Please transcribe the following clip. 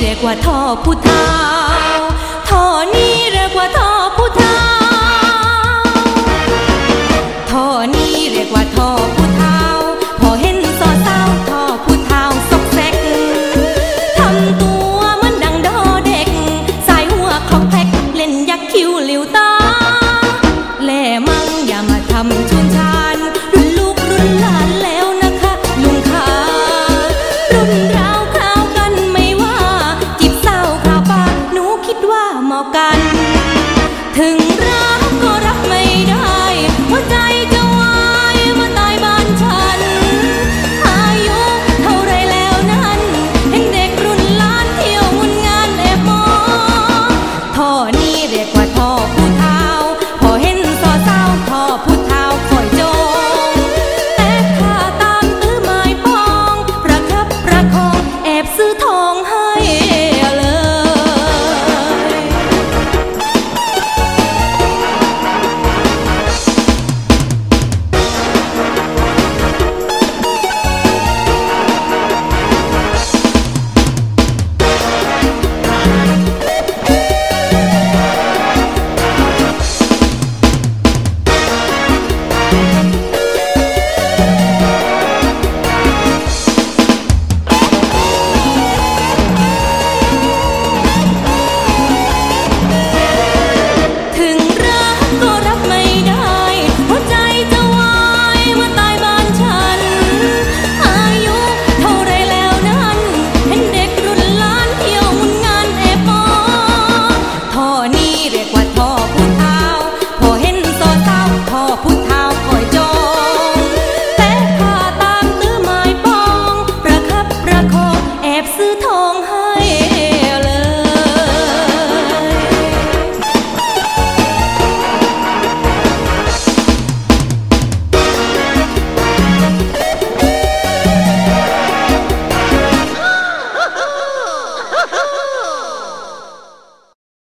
เรียกว่าท่อผู้เท้าท่อ กัน ถึงรักก็รักไม่ได้